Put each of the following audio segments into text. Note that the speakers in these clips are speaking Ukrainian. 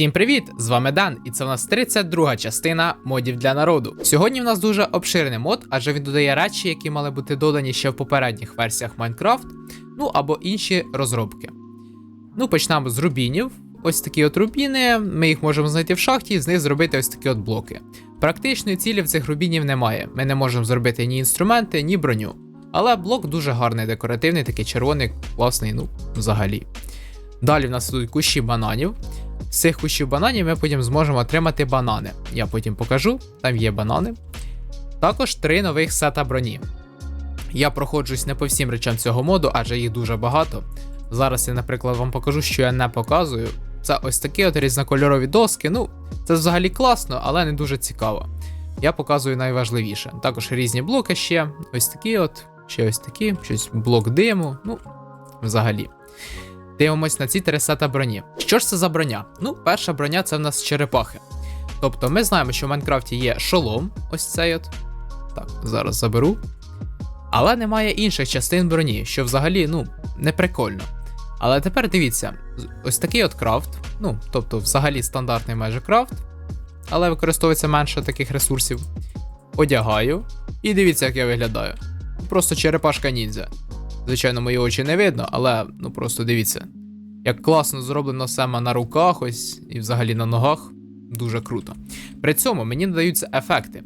Всім привіт! З вами Дан, і це в нас 32 частина модів для народу. Сьогодні в нас дуже обширний мод, адже він додає речі, які мали бути додані ще в попередніх версіях Minecraft, ну або інші розробки. Ну, почнемо з рубінів. Ось такі от рубіни, ми їх можемо знайти в шахті і з них зробити ось такі от блоки. Практичної цілі в цих рубінів немає. Ми не можемо зробити ні інструменти, ні броню. Але блок дуже гарний, декоративний, такий червоний, класний, ну, взагалі. Далі в нас тут кущі бананів. З цих кущів бананів ми потім зможемо отримати банани. Я потім покажу, там є банани. Також три нових сета броні. Я проходжусь не по всім речам цього моду, адже їх дуже багато. Зараз я, наприклад, вам покажу, що я не показую. Це ось такі от різнокольорові доски. Ну, це взагалі класно, але не дуже цікаво. Я показую найважливіше. Також різні блоки ще. Ось такі от, ще ось такі, щось блок диму. Ну, взагалі. Дивимось на ці три сета броні. Що ж це за броня? Ну, перша броня це в нас черепахи. Тобто ми знаємо, що в Майнкрафті є шолом, ось цей от. Так, зараз заберу. Але немає інших частин броні, що взагалі, ну, не прикольно. Але тепер дивіться, ось такий от крафт, ну, тобто, взагалі стандартний майже крафт, але використовується менше таких ресурсів. Одягаю, і дивіться, як я виглядаю. Просто черепашка ніндзя. Звичайно, мої очі не видно, але ну просто дивіться. Як класно зроблено саме на руках, ось і взагалі на ногах. Дуже круто. При цьому мені надаються ефекти: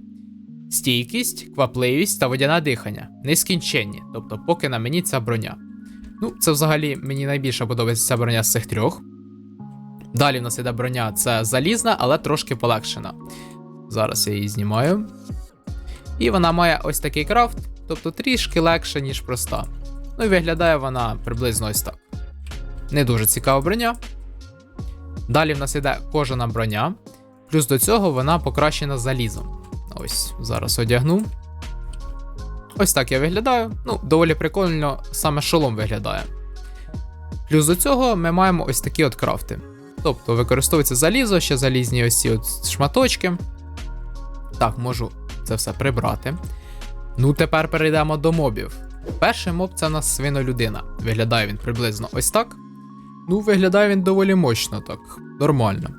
стійкість, квапливість та водяне дихання, нескінченні, тобто, поки на мені ця броня. Ну, це взагалі мені найбільше подобається ця броня з цих трьох. Далі в нас іде броня це залізна, але трошки полегшена. Зараз я її знімаю. І вона має ось такий крафт, тобто трішки легше, ніж проста. Ну і виглядає вона приблизно ось так. Не дуже цікава броня. Далі в нас іде кожана броня. Плюс до цього вона покращена залізом. Ось, зараз одягну. Ось так я виглядаю. Ну, доволі прикольно, саме шолом виглядає. Плюс до цього ми маємо ось такі от крафти. Тобто використовується залізо, ще залізні ось ці от шматочки. Так, можу це все прибрати. Ну, тепер перейдемо до мобів. Перший моб це у нас свинолюдина. Виглядає він приблизно ось так. Ну, виглядає він доволі мощно, так, нормально.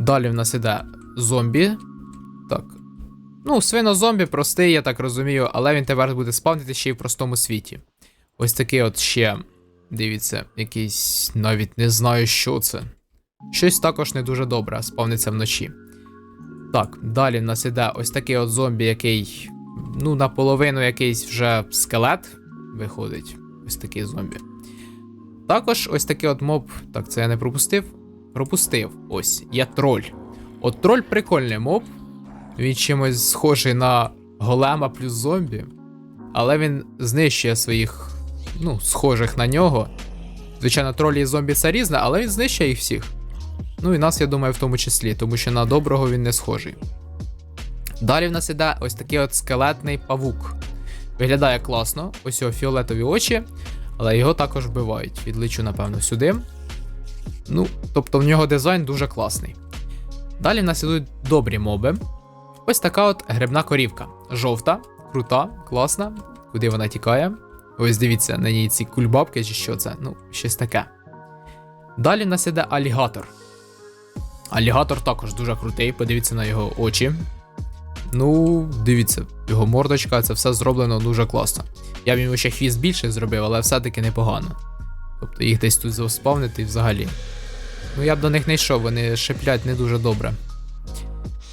Далі в нас іде зомбі. Так. Ну, свино-зомбі простий, я так розумію, але він тепер буде спавнити ще й в простому світі. Ось такий от ще. Дивіться, якийсь навіть не знаю, що це. Щось також не дуже добре, спавниться вночі. Так, далі в нас іде ось такий от зомбі, який ну, наполовину якийсь вже скелет виходить. Ось такий зомбі. Також ось такий от моб. Так, це я не пропустив. Пропустив. Ось, є троль. От троль прикольний моб. Він чимось схожий на голема плюс зомбі. Але він знищує своїх, ну, схожих на нього. Звичайно, тролі і зомбі це різне, але він знищує їх всіх. Ну і нас, я думаю, в тому числі, тому що на доброго він не схожий. Далі в нас іде ось такий от скелетний павук. Виглядає класно, ось його фіолетові очі, але його також вбивають. Відличу, напевно, сюди. Ну, тобто в нього дизайн дуже класний. Далі в нас ідуть добрі моби. Ось така от грибна корівка. Жовта, крута, класна. Куди вона тікає? Ось дивіться, на ній ці кульбабки чи що це, ну, щось таке. Далі в нас іде алігатор. Алігатор також дуже крутий, подивіться на його очі. Ну, дивіться, його мордочка, це все зроблено дуже класно. Я б йому ще хвіст більше зробив, але все-таки непогано. Тобто їх десь тут заспавнити і взагалі. Ну я б до них не йшов, вони шиплять не дуже добре.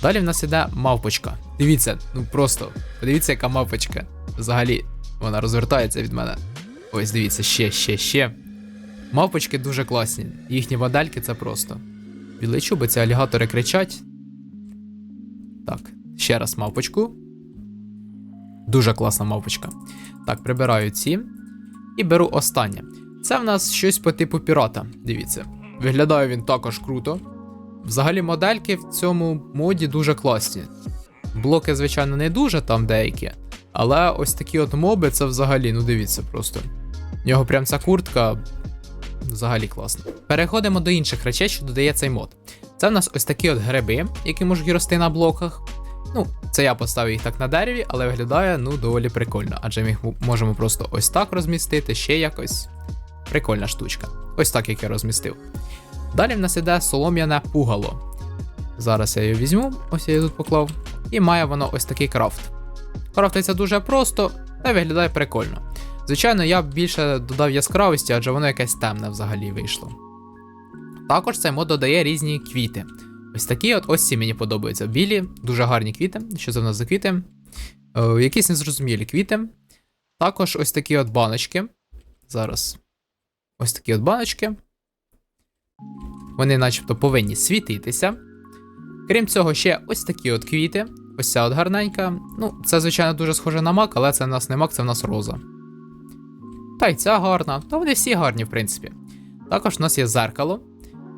Далі в нас іде мавпочка. Дивіться, ну просто, подивіться, яка мавпочка. Взагалі, вона розвертається від мене. Ось дивіться, ще, ще, ще. Мавпочки дуже класні. Їхні модельки це просто. Біличу, бо ці алігатори кричать. Так, Ще раз мавпочку. Дуже класна мавпочка. Так, прибираю ці. І беру останнє. Це в нас щось по типу пірата. Дивіться. Виглядає він також круто. Взагалі, модельки в цьому моді дуже класні. Блоки, звичайно, не дуже там деякі. Але ось такі от моби це взагалі, ну дивіться просто. В нього прям ця куртка. Взагалі класно. Переходимо до інших речей, що додає цей мод. Це в нас ось такі от гриби, які можуть рости на блоках. Ну, це я поставив їх так на дереві, але виглядає ну доволі прикольно, адже ми їх можемо просто ось так розмістити, ще якось. Прикольна штучка. Ось так як я розмістив. Далі в нас іде солом'яне пугало. Зараз я його візьму, ось я її тут поклав. І має воно ось такий крафт. Крафтиться дуже просто та виглядає прикольно. Звичайно, я б більше додав яскравості, адже воно якесь темне взагалі вийшло. Також цей мод додає різні квіти. Ось такі от ось ці мені подобаються. Білі, дуже гарні квіти. Що це в нас за квіти? Е, якісь незрозумілі квіти. Також ось такі от баночки. Зараз. Ось такі от баночки. Вони начебто повинні світитися. Крім цього, ще ось такі от квіти. Ось ця от гарненька. Ну, це, звичайно, дуже схоже на мак, але це в нас не мак, це в нас роза. Та й ця гарна. Та вони всі гарні, в принципі. Також у нас є зеркало.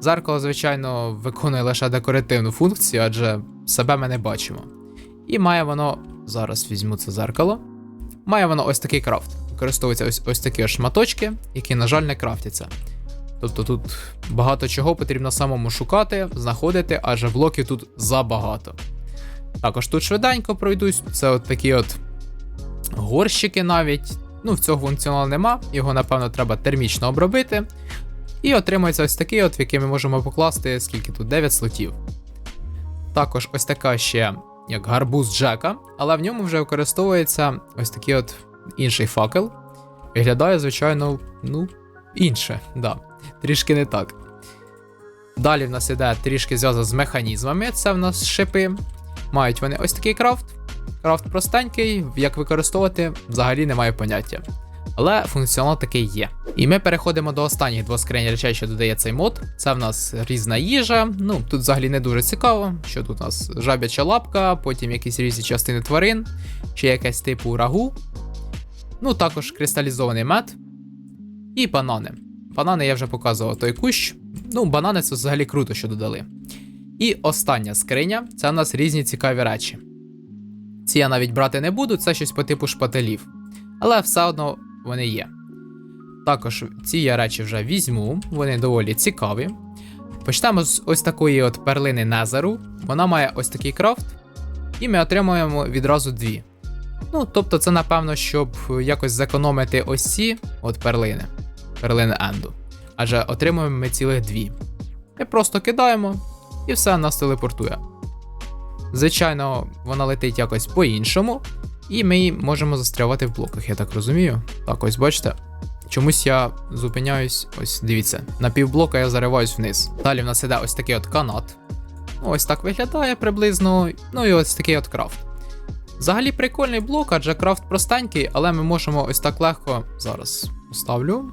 Зеркало, звичайно, виконує лише декоративну функцію, адже себе ми не бачимо. І має воно. Зараз візьму це зеркало. Має воно ось такий крафт. Використовуються ось, ось такі ось шматочки, які, на жаль, не крафтяться. Тобто тут багато чого потрібно самому шукати, знаходити, адже блоків тут забагато. Також тут швиденько пройдусь. Це от такі от горщики навіть. Ну, в цього функціоналу нема, його, напевно, треба термічно обробити. І отримується ось такий, от, в який ми можемо покласти, скільки тут 9 слотів. Також ось така ще як гарбуз Джека, але в ньому вже використовується ось такий от інший факел. Виглядає, звичайно, ну, інше, да. Трішки не так. Далі в нас іде трішки зв'язок з механізмами. Це в нас шипи. Мають вони ось такий крафт. Крафт простенький, як використовувати, взагалі немає поняття. Але функціонал такий є. І ми переходимо до останніх двох скринь речей, що додає цей мод. Це в нас різна їжа. Ну, тут взагалі не дуже цікаво. Що тут у нас жабяча лапка, потім якісь різні частини тварин, ще якесь типу рагу. Ну, також кристалізований мед і банани. Банани я вже показував той кущ. Ну, банани це взагалі круто, що додали. І остання скриня це у нас різні цікаві речі. Ці я навіть брати не буду, це щось по типу шпателів. Але все одно вони є. Також ці я речі вже візьму, вони доволі цікаві. Почнемо з ось такої от перлини Незеру. Вона має ось такий крафт, і ми отримуємо відразу дві. Ну, тобто, це, напевно, щоб якось зекономити ось ці от перлини, перлини Енду. Адже отримуємо ми цілих дві. Ми просто кидаємо, і все нас телепортує. Звичайно, вона летить якось по-іншому, і ми можемо застрявати в блоках, я так розумію. Так, ось бачите. Чомусь я зупиняюсь, ось дивіться, на півблока я зариваюсь вниз. Далі в нас іде ось такий от канат. Ну, ось так виглядає приблизно. Ну і ось такий от крафт. Взагалі прикольний блок, адже крафт простенький, але ми можемо ось так легко. Зараз поставлю.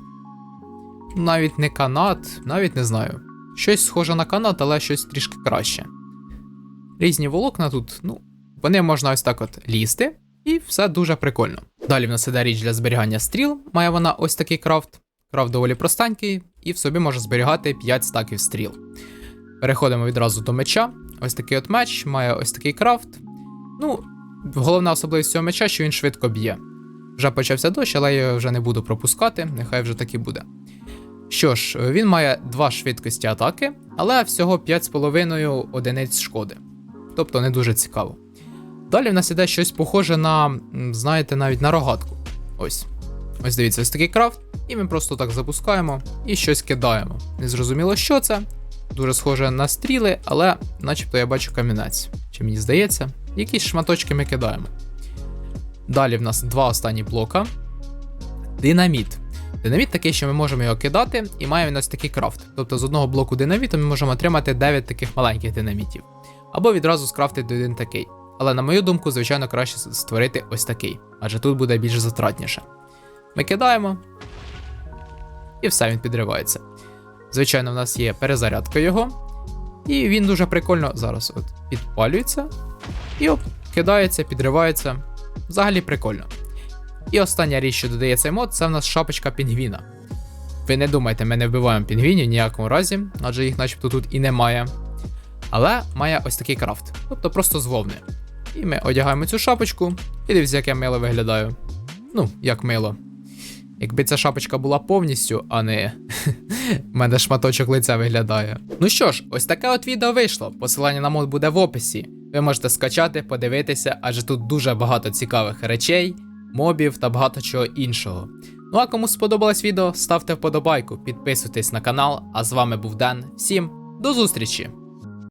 Навіть не канат, навіть не знаю. Щось схоже на канат, але щось трішки краще. Різні волокна тут, ну, вони можна ось так от лізти, і все дуже прикольно. Далі в нас іде річ для зберігання стріл. Має вона ось такий крафт. Крафт доволі простенький, і в собі може зберігати 5 стаків стріл. Переходимо відразу до меча. Ось такий от меч, має ось такий крафт. Ну, головна особливість цього меча, що він швидко б'є. Вже почався дощ, але я вже не буду пропускати, нехай вже так і буде. Що ж, він має 2 швидкості атаки, але всього 5,5 одиниць шкоди. Тобто не дуже цікаво. Далі в нас іде щось похоже на, знаєте, навіть на рогатку. Ось. Ось дивіться, ось такий крафт, і ми просто так запускаємо і щось кидаємо. Незрозуміло, що це. Дуже схоже на стріли, але начебто я бачу камінець. Чи мені здається, якісь шматочки ми кидаємо. Далі в нас два останні блока. Динаміт. Динаміт такий, що ми можемо його кидати, і має він ось такий крафт. Тобто з одного блоку динаміту ми можемо отримати 9 таких маленьких динамітів. Або відразу скрафтити один такий. Але на мою думку, звичайно, краще створити ось такий, адже тут буде більш затратніше. Ми кидаємо, і все, він підривається. Звичайно, в нас є перезарядка його, і він дуже прикольно зараз от підпалюється і оп, кидається, підривається. Взагалі прикольно. І остання річ, що додає цей мод, це в нас шапочка пінгвіна. Ви не думайте, ми не вбиваємо пінгвінів в ніякому разі, адже їх начебто тут і немає. Але має ось такий крафт, тобто просто з вовни. І ми одягаємо цю шапочку, і дивіться, як я мило виглядаю. Ну, як мило. Якби ця шапочка була повністю, а не мене шматочок лиця виглядає. Ну що ж, ось таке от відео вийшло. Посилання на мод буде в описі. Ви можете скачати, подивитися, адже тут дуже багато цікавих речей. мобів та багато чого іншого. Ну а кому сподобалось відео, ставте вподобайку, підписуйтесь на канал. А з вами був Дан. Всім до зустрічі!